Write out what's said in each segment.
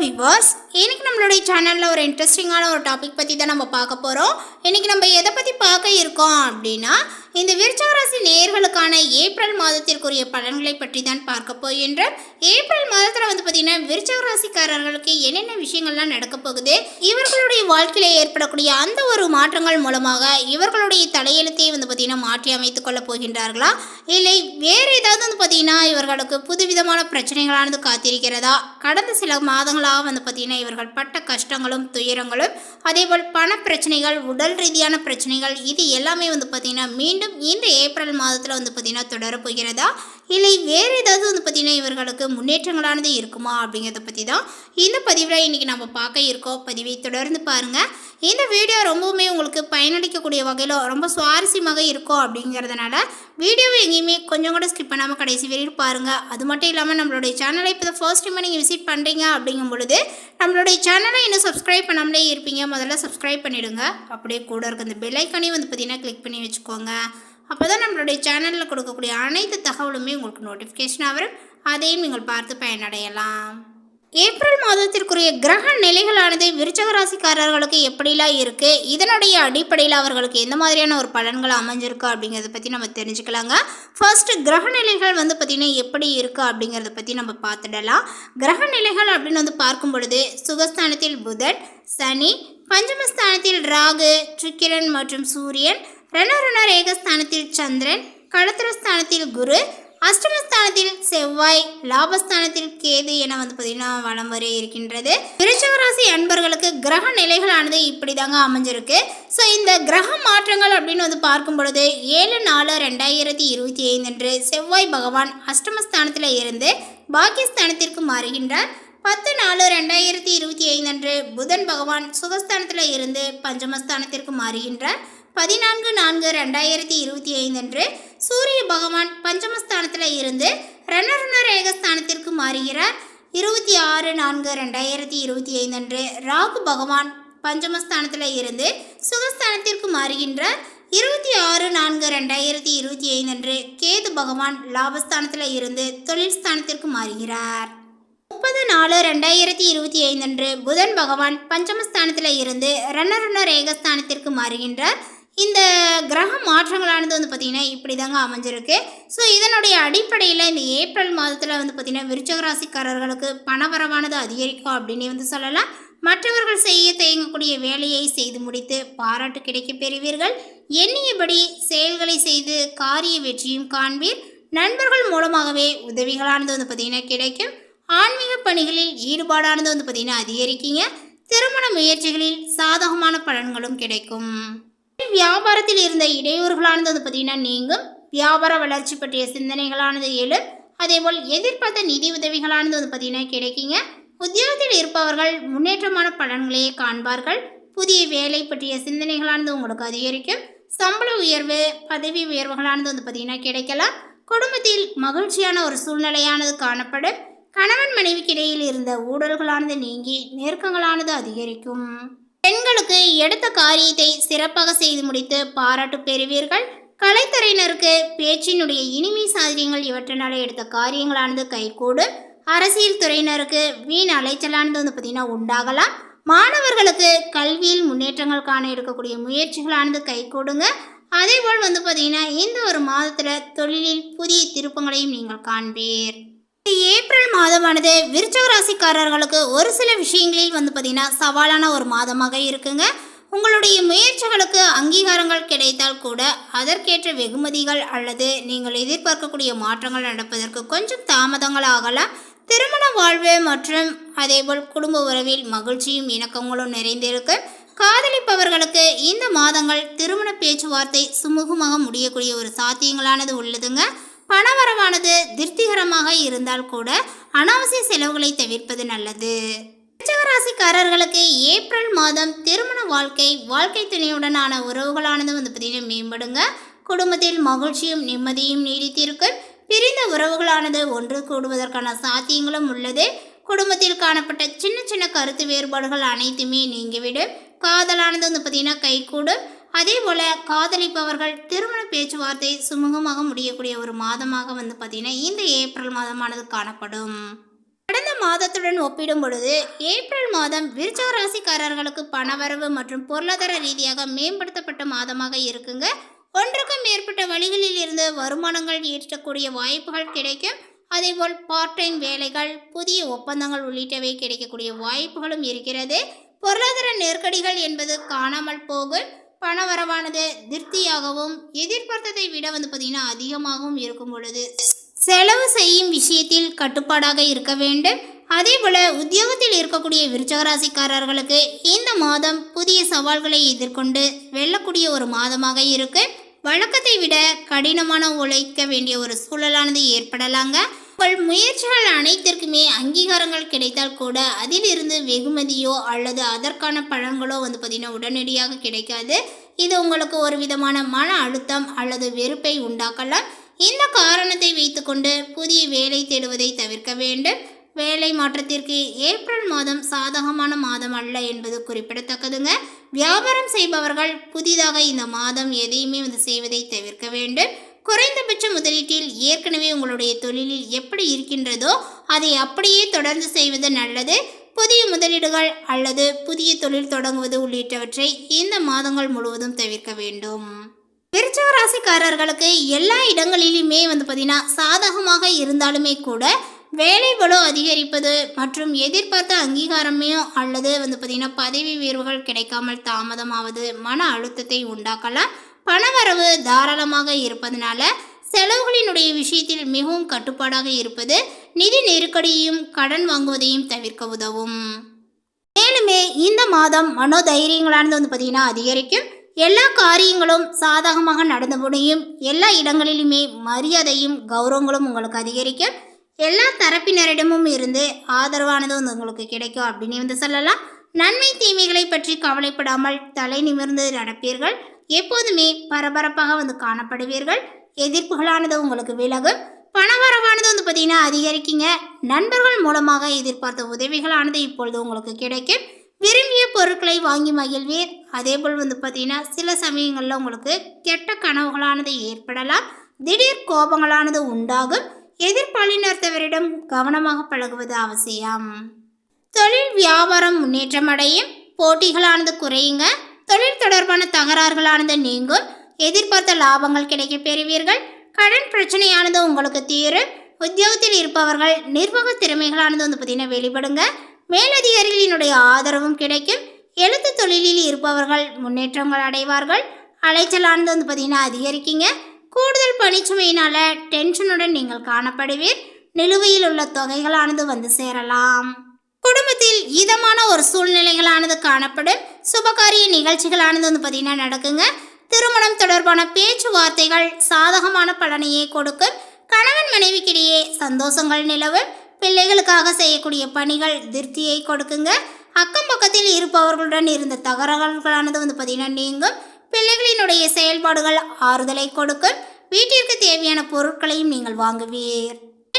Viewers இன்னைக்கு நம்மளுடைய சேனலில் ஒரு இன்ட்ரெஸ்டிங்கான ஒரு டாபிக் பற்றி தான் நம்ம பார்க்க போகிறோம் இன்னைக்கு நம்ம எதை பற்றி பார்க்க இருக்கோம் அப்படின்னா இந்த விருச்சகராசி நேர்களுக்கான ஏப்ரல் மாதத்திற்குரிய பலன்களை பற்றி தான் பார்க்க போகின்ற ஏப்ரல் மாதத்தில் வந்து பார்த்தீங்கன்னா விருச்சகராசிக்காரர்களுக்கு என்னென்ன விஷயங்கள்லாம் நடக்க போகுது? இவர்களுடைய வாழ்க்கையில் ஏற்படக்கூடிய அந்த ஒரு மாற்றங்கள் மூலமாக இவர்களுடைய தலையெழுத்தையே வந்து பார்த்தீங்கன்னா மாற்றி அமைத்துக் கொள்ளப் போகின்றார்களா? இல்லை வேறு ஏதாவது வந்து பார்த்தீங்கன்னா இவர்களுக்கு புதுவிதமான பிரச்சனைகளானது காத்திருக்கிறதா? கடந்த சில மாதங்களாக வந்து பார்த்தீங்கன்னா இவர்கள் பட்ட கஷ்டங்களும் துயரங்களும் அதேபோல் பண பிரச்சனைகள் உடல் ரீதியான பிரச்சனைகள் இது எல்லாமே வந்து பார்த்திங்கன்னா மீண்டும் இந்த ஏப்ரல் மாதத்தில் வந்து பார்த்திங்கன்னா தொடரப்போகிறதா இல்லை வேறு ஏதாவது வந்து பார்த்திங்கன்னா இவர்களுக்கு முன்னேற்றங்களானது இருக்குமா அப்படிங்கிறத பற்றி தான் இந்த பதிவில் இன்றைக்கி நம்ம பார்க்க இருக்கோம். பதிவை தொடர்ந்து பாருங்கள் இந்த வீடியோ ரொம்பவுமே உங்களுக்கு பயனளிக்கக்கூடிய வகையில் ரொம்ப சுவாரஸ்யமாக இருக்கும் அப்படிங்கிறதுனால வீடியோவை எங்கேயுமே கொஞ்சம் கூட ஸ்கிப் பண்ணாமல் கடைசி வரையும் பாருங்கள் அது மட்டும் இல்லாமல் நம்மளுடைய சேனலை இப்போ ஃபர்ஸ்ட் டைம் நீங்கள் விசிட் பண்ணுறீங்க அப்படிங்கும் பொழுது நம்மளுடைய சேனலை இன்னும் சப்ஸ்கிரைப் பண்ணாமலே இருப்பீங்க. முதல்ல சப்ஸ்கிரைப் பண்ணிவிடுங்க அப்படியே கூட இருக்க இந்த பெல்லைக்கானையும் வந்து பார்த்தீங்கன்னா கிளிக் பண்ணி வச்சுக்கோங்க. அப்போ தான் நம்மளுடைய சேனலில் கொடுக்கக்கூடிய அனைத்து தகவலுமே உங்களுக்கு நோட்டிஃபிகேஷனாக வரும். அதையும் நீங்கள் பார்த்து பயனடையலாம். ஏப்ரல் மாதத்திற்குரிய கிரக நிலைகளானது விருச்சக ராசிக்காரர்களுக்கு எப்படிலாம் இருக்குது இதனுடைய அடிப்படையில் அவர்களுக்கு எந்த மாதிரியான ஒரு பலன்கள் அமைஞ்சிருக்கு அப்படிங்கிறத பற்றி நம்ம தெரிஞ்சுக்கலாங்க. ஃபர்ஸ்ட் கிரக நிலைகள் வந்து பார்த்திங்கன்னா எப்படி இருக்குது அப்படிங்கிறத பற்றி நம்ம பார்த்துடலாம். கிரக நிலைகள் அப்படின்னு வந்து பார்க்கும் பொழுது சுகஸ்தானத்தில் புதன் சனி பஞ்சமஸ்தானத்தில் ராகு சுக்கிரன் மற்றும் சூரியன் ரணருண ரேகஸ்தானத்தில் சந்திரன் கடத்திரஸ்தானத்தில் குரு அஷ்டமஸ்தானத்தில் செவ்வாய் லாபஸ்தானத்தில் கேது என வந்து பார்த்தீங்கன்னா வலம் வரை இருக்கின்றது. விருச்சக அன்பர்களுக்கு கிரக நிலைகளானது இப்படி தாங்க அமைஞ்சிருக்கு. ஸோ இந்த கிரக மாற்றங்கள் அப்படின்னு வந்து பார்க்கும் பொழுது ஏழு நாலு ரெண்டாயிரத்தி இருபத்தி ஐந்து அன்று செவ்வாய் பகவான் அஷ்டமஸ்தானத்தில் இருந்து பாக்கியஸ்தானத்திற்கு மாறுகின்றார். பத்து நாலு ரெண்டாயிரத்தி இருபத்தி ஐந்து அன்று புதன் பகவான் சுகஸ்தானத்தில் இருந்து பஞ்சமஸ்தானத்திற்கு மாறுகின்றார். பதினான்கு நான்கு ரெண்டாயிரத்தி இருபத்தி ஐந்து அன்று சூரிய பகவான் பஞ்சமஸ்தானத்தில் இருந்து ரணரண ரேகஸ்தானத்திற்கு மாறுகிறார். இருபத்தி ஆறு நான்கு ரெண்டாயிரத்தி இருபத்தி ஐந்து அன்று ராகு பகவான் பஞ்சமஸ்தானத்தில் இருந்து சுகஸ்தானத்திற்கு மாறுகின்றார். இருபத்தி ஆறு நான்கு ரெண்டாயிரத்தி இருபத்தி ஐந்து அன்று கேது பகவான் லாபஸ்தானத்தில் இருந்து தொழில் ஸ்தானத்திற்கு மாறுகிறார். முப்பது நாலு ரெண்டாயிரத்தி இருபத்தி ஐந்து அன்று புதன் பகவான் பஞ்சமஸ்தானத்தில் இருந்து ரணரண ரேகஸ்தானத்திற்கு மாறுகின்றார். இந்த கிரக மாற்றங்களானது வந்து பார்த்திங்கன்னா இப்படி தாங்க அமைஞ்சிருக்கு. ஸோ இதனுடைய அடிப்படையில் இந்த ஏப்ரல் மாதத்தில் வந்து பார்த்திங்கன்னா விருச்சக ராசிக்காரர்களுக்கு பணவரவானது அதிகரிக்கும் அப்படின்னு வந்து சொல்லலாம். மற்றவர்கள் செய்ய தயங்கக்கூடிய வேலையை செய்து முடித்து பாராட்டு கிடைக்க பெறுவீர்கள். எண்ணியபடி செயல்களை செய்து காரிய வெற்றியும் காண்பீர். நண்பர்கள் மூலமாகவே உதவிகளானது வந்து பார்த்திங்கன்னா கிடைக்கும். ஆன்மீக பணிகளில் ஈடுபாடானது வந்து பார்த்திங்கன்னா அதிகரிக்கீங்க. திருமண முயற்சிகளில் சாதகமான பலன்களும் கிடைக்கும். வியாபாரத்தில் இருந்த இடையூறுகளானது வந்து பார்த்திங்கன்னா நீங்கும். வியாபார வளர்ச்சி பற்றிய சிந்தனைகளானது எழும். அதேபோல் எதிர்பார்த்த நிதி உதவிகளானது வந்து பார்த்திங்கன்னா கிடைக்குங்க. உத்தியோகத்தில் இருப்பவர்கள் முன்னேற்றமான பலன்களையே காண்பார்கள். புதிய வேலை பற்றிய சிந்தனைகளானது உங்களுக்கு அதிகரிக்கும். சம்பள உயர்வு பதவி உயர்வுகளானது வந்து பார்த்திங்கன்னா கிடைக்கலாம். குடும்பத்தில் மகிழ்ச்சியான ஒரு சூழ்நிலையானது காணப்படும். கணவன் மனைவிக்கு இடையில் இருந்த ஊழல்களானது நீங்கி நெருக்கங்களானது அதிகரிக்கும். பெண்களுக்கு எடுத்த காரியத்தை சிறப்பாக செய்து முடித்து பாராட்டு பெறுவீர்கள். கலைத்துறையினருக்கு பேச்சினுடைய இனிமை சாதரியங்கள் இவற்றினால எடுத்த காரியங்களானது கைகூடும் அரசியல் துறையினருக்கு வீண் அலைச்சலானது வந்து பார்த்திங்கன்னா உண்டாகலாம். மாணவர்களுக்கு கல்வியில் முன்னேற்றங்கள் காண எடுக்கக்கூடிய முயற்சிகளானது கைகூடுங்க. அதேபோல் வந்து பார்த்திங்கன்னா இந்த ஒரு மாதத்தில் தொழிலில் புதிய திருப்பங்களையும் நீங்கள் காண்பீர். ஏப்ரல் மாதமானது விருச்சக ராசிக்காரர்களுக்கு ஒரு சில விஷயங்களில் வந்து பார்த்திங்கன்னா சவாலான ஒரு மாதமாக இருக்குங்க. உங்களுடைய முயற்சிகளுக்கு அங்கீகாரங்கள் கிடைத்தால் கூட அதற்கேற்ற வெகுமதிகள் அல்லது நீங்கள் எதிர்பார்க்கக்கூடிய மாற்றங்கள் நடப்பதற்கு கொஞ்சம் தாமதங்கள் ஆகலாம். திருமண வாழ்வு மற்றும் அதேபோல் குடும்ப உறவில் மகிழ்ச்சியும் இணக்கங்களும் நிறைந்திருக்கு. காதலிப்பவர்களுக்கு இந்த மாதங்கள் திருமண பேச்சுவார்த்தை சுமூகமாக முடியக்கூடிய ஒரு சாத்தியங்களானது உள்ளதுங்க. பணவரவானது திருப்திகரமாக இருந்தால் கூட அனாவசிய செலவுகளை தவிர்ப்பது நல்லது. ராசிக்காரர்களுக்கு ஏப்ரல் மாதம் திருமண வாழ்க்கை வாழ்க்கை துணையுடனான உறவுகளானது வந்து பார்த்தீங்கன்னா மேம்படுங்க. குடும்பத்தில் மகிழ்ச்சியும் நிம்மதியும் நீடித்திருக்கும். பிரிந்த உறவுகளானது ஒன்று கூடுவதற்கான சாத்தியங்களும் உள்ளது. குடும்பத்தில் காணப்பட்ட சின்ன சின்ன கருத்து வேறுபாடுகள் அனைத்துமே நீங்கிவிடும். காதலானது வந்து பார்த்திங்கன்னா கைகூடும். அதே போல் காதலிப்பவர்கள் திருமண பேச்சுவார்த்தை சுமூகமாக முடியக்கூடிய ஒரு மாதமாக வந்து பார்த்திங்கன்னா இந்த ஏப்ரல் மாதமானது காணப்படும். கடந்த மாதத்துடன் ஒப்பிடும் பொழுது ஏப்ரல் மாதம் விருச்சக ராசிக்காரர்களுக்கு பணவரவு மற்றும் பொருளாதார ரீதியாக மேம்படுத்தப்பட்ட மாதமாக இருக்குங்க. ஒன்றுக்கும் மேற்பட்ட வழிகளில் இருந்து வருமானங்கள் ஈட்டக்கூடிய வாய்ப்புகள் கிடைக்கும். அதேபோல் பார்ட் டைம் வேலைகள் புதிய ஒப்பந்தங்கள் உள்ளிட்டவை கிடைக்கக்கூடிய வாய்ப்புகளும் இருக்கிறது. பொருளாதார நெருக்கடிகள் என்பது காணாமல் போகும். பண வரவானது திருப்தியாகவும் எதிர்பார்த்ததை விட வந்து பார்த்திங்கன்னா அதிகமாகவும் இருக்கும் பொழுது செலவு செய்யும் விஷயத்தில் கட்டுப்பாடாக இருக்க வேண்டும். அதே போல உத்தியோகத்தில் இருக்கக்கூடிய விருச்சகராசிக்காரர்களுக்கு இந்த மாதம் புதிய சவால்களை எதிர்கொண்டு வெல்லக்கூடிய ஒரு மாதமாக இருக்கு. வழக்கத்தை விட கடினமான உழைக்க வேண்டிய ஒரு சூழலானது ஏற்படலாங்க. உங்கள் முயற்சிகள் அனைத்திற்குமே அங்கீகாரங்கள் கிடைத்தால் கூட அதிலிருந்து வெகுமதியோ அல்லது அதற்கான பழங்களோ வந்து பார்த்திங்கன்னா உடனடியாக கிடைக்காது. இது உங்களுக்கு ஒரு விதமான மன அழுத்தம் அல்லது வெறுப்பை உண்டாக்கலாம். இந்த காரணத்தை வைத்துக்கொண்டு புதிய வேலை தேடுவதை தவிர்க்க வேண்டும். வேலை மாற்றத்திற்கு ஏப்ரல் மாதம் சாதகமான மாதம் அல்ல என்பது குறிப்பிடத்தக்கதுங்க. வியாபாரம் செய்பவர்கள் புதிதாக இந்த மாதம் எதையுமே வந்து செய்வதை தவிர்க்க வேண்டும். குறைந்தபட்ச முதலீட்டில் ஏற்கனவே உங்களுடைய தொழிலில் எப்படி இருக்கின்றதோ அதை அப்படியே தொடர்ந்து செய்வது நல்லது. புதிய முதலீடுகள் அல்லது புதிய தொழில் தொடங்குவது உள்ளிட்டவற்றை இந்த மாதங்கள் முழுவதும் தவிர்க்க வேண்டும். விருச்சக ராசிக்காரர்களுக்கு எல்லா இடங்களிலுமே வந்து பார்த்தீங்கன்னா சாதகமாக இருந்தாலுமே கூட வேலை பளு அதிகரிப்பது மற்றும் எதிர்பார்த்த அங்கீகாரமையோ அல்லது வந்து பார்த்தீங்கன்னா பதவி உயர்வுகள் கிடைக்காமல் தாமதமாவது மன அழுத்தத்தை உண்டாக்கலாம். பணவரவு தாராளமாக இருப்பதனால செலவுகளினுடைய விஷயத்தில் மிகவும் கட்டுப்பாடாக இருப்பது நிதி நெருக்கடியையும் கடன் வாங்குவதையும் தவிர்க்க உதவும். மேலுமே இந்த மாதம் மனோதைரியங்களானது வந்து பார்த்திங்கன்னா அதிகரிக்கும். எல்லா காரியங்களும் சாதகமாக நடந்து முடியும். எல்லா இடங்களிலுமே மரியாதையும் கௌரவங்களும் உங்களுக்கு அதிகரிக்கும். எல்லா தரப்பினரிடமும் இருந்து ஆதரவானது வந்து உங்களுக்கு கிடைக்கும் அப்படின்னு வந்து சொல்லலாம். நன்மை தீமைகளை பற்றி கவலைப்படாமல் தலை நிமிர்ந்து நடப்பீர்கள். எப்போதுமே பரபரப்பாக வந்து காணப்படுவீர்கள். எதிர்ப்புகளானது உங்களுக்கு விலகும். பணவரவானது வந்து பார்த்தீங்கன்னா அதிகரிக்குங்க. நண்பர்கள் மூலமாக எதிர்பார்த்த உதவிகளானது இப்பொழுது உங்களுக்கு கிடைக்கும். விரும்பிய பொருட்களை வாங்கி மகிழ்வீர். அதேபோல் வந்து பார்த்தீங்கன்னா சில சமயங்களில் உங்களுக்கு கெட்ட கனவுகளானது ஏற்படலாம். திடீர் கோபங்களானது உண்டாகும். எதிர்பாலினத்தவரிடம் கவனமாக பழகுவது அவசியம். தொழில் வியாபாரம் முன்னேற்றம் அடையும் போட்டிகளானது குறையுங்க. தொழில் தொடர்பான தகராறுகளானது நீங்கும். எதிர்பார்த்த லாபங்கள் கிடைக்க பெறுவீர்கள். கடன் பிரச்சனையானது உங்களுக்கு தீரும். உத்தியோகத்தில் இருப்பவர்கள் நிர்வாக திறமைகளானது வந்து பார்த்தீங்கன்னா வெளிப்படுங்க. மேலதிகாரிகளினுடைய ஆதரவும் கிடைக்கும். எழுத்து தொழிலில் இருப்பவர்கள் முன்னேற்றங்கள் அடைவார்கள். அலைச்சலானது வந்து பார்த்தீங்கன்னா அதிகரிக்குங்க. கூடுதல் பணிச்சுமையினால டென்ஷனுடன் நீங்கள் காணப்படுவீர். நிலுவையில் உள்ள தொகைகளானது வந்து சேரலாம். குடும்பத்தில் இதமான ஒரு சூழ்நிலைகளானது காணப்படும். சுபகாரிய நிகழ்ச்சிகளானது வந்து பார்த்தீங்கன்னா நடக்குங்க. திருமணம் தொடர்பான பேச்சுவார்த்தைகள் சாதகமான பலனையே கொடுக்கும். கணவன் மனைவிக்கிடையே சந்தோஷங்கள் நிலவும். பிள்ளைகளுக்காக செய்யக்கூடிய பணிகள் திருப்தியை கொடுக்குங்க. அக்கம் பக்கத்தில் இருப்பவர்களுடன் இருந்த தகராறுகளானது வந்து பார்த்தீங்கன்னா நீங்கும். பிள்ளைகளினுடைய செயல்பாடுகள் ஆறுதலை கொடுக்கும். வீட்டிற்கு தேவையான பொருட்களையும் நீங்கள் வாங்குவீர்.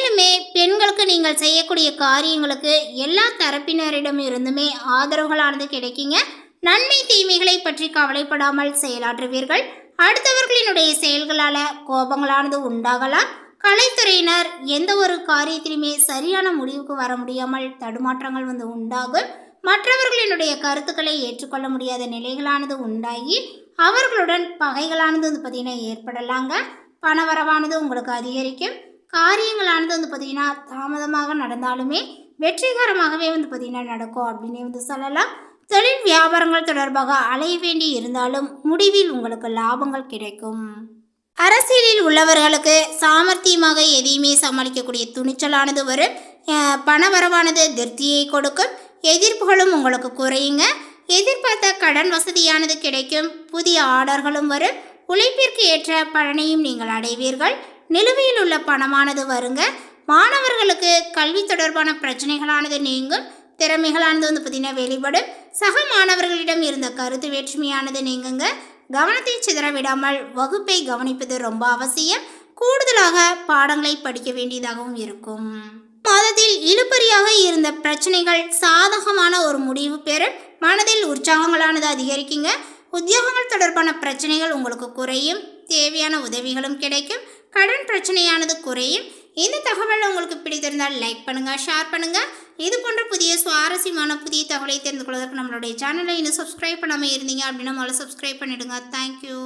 மேலுமே பெண்களுக்கு நீங்கள் செய்யக்கூடிய காரியங்களுக்கு எல்லா தரப்பினரிடம் இருந்துமே ஆதரவுகளானது கிடைக்குங்க. நன்மை தீமைகளை பற்றி கவலைப்படாமல் செயலாற்றுவீர்கள். அடுத்தவர்களினுடைய செயல்களால் கோபங்களானது உண்டாகலாம். கலைத்துறையினர் எந்த ஒரு காரியத்திலுமே சரியான முடிவுக்கு வர முடியாமல் தடுமாற்றங்கள் வந்து உண்டாகும். மற்றவர்களினுடைய கருத்துக்களை ஏற்றுக்கொள்ள முடியாத நிலைகளானது உண்டாகி அவர்களுடன் பகைகளானது வந்து பார்த்திங்கன்னா ஏற்படலாங்க. பணவரவானது உங்களுக்கு அதிகரிக்கும். காரியங்களானது வந்து பார்த்திங்கன்னா தாமதமாக நடந்தாலுமே வெற்றிகரமாகவே வந்து பார்த்திங்கன்னா நடக்கும் அப்படின்னு வந்து சொல்லலாம். தொழில் வியாபாரங்கள் தொடர்பாக அலைய வேண்டி இருந்தாலும் முடிவில் உங்களுக்கு லாபங்கள் கிடைக்கும். அரசியலில் உள்ளவர்களுக்கு சாமர்த்தியமாக எதையுமே சமாளிக்கக்கூடிய துணிச்சலானது வரும். பணவரவானது திருப்தியை கொடுக்கும். எதிர்ப்புகளும் உங்களுக்கு குறையுங்க. எதிர்பார்த்த கடன் வசதியானது கிடைக்கும். புதிய ஆர்டர்களும் வரும். உழைப்பிற்கு ஏற்ற பலனையும் நீங்கள் அடைவீர்கள். நிலுவையில் உள்ள பணமானது வருங்க. மாணவர்களுக்கு கல்வி தொடர்பான பிரச்சனைகளானது நீங்கும். திறமைகளானது வந்து பார்த்தீங்கன்னா வெளிப்படும். சக மாணவர்களிடம் இருந்த கருத்து வேற்றுமையானது நீங்குங்க. கவனத்தை சிதற விடாமல் வகுப்பை கவனிப்பது ரொம்ப அவசியம். கூடுதலாக பாடங்களை படிக்க வேண்டியதாகவும் இருக்கும். மாதத்தில் இழுபறியாக இருந்த பிரச்சனைகள் சாதகமான ஒரு முடிவு பெறும். மனதில் உற்சாகங்களானது அதிகரிக்குங்க. உத்தியோகங்கள் தொடர்பான பிரச்சனைகள் உங்களுக்கு குறையும். தேவையான உதவிகளும் கிடைக்கும். கடன் பிரச்சனையானது குறையும். இந்த தகவல் உங்களுக்கு பிடித்திருந்தால் லைக் பண்ணுங்கள் ஷேர் பண்ணுங்கள் இது போன்ற புதிய சுவாரஸ்யமான புதிய தகவலை தெரிந்து கொள்வதற்கு நம்மளுடைய சேனலை இன்னும் சப்ஸ்கிரைப் பண்ணாமல் இருந்தீங்க அப்படின்னா முதல்ல சப்ஸ்கிரைப் பண்ணிவிடுங்க தேங்க்யூ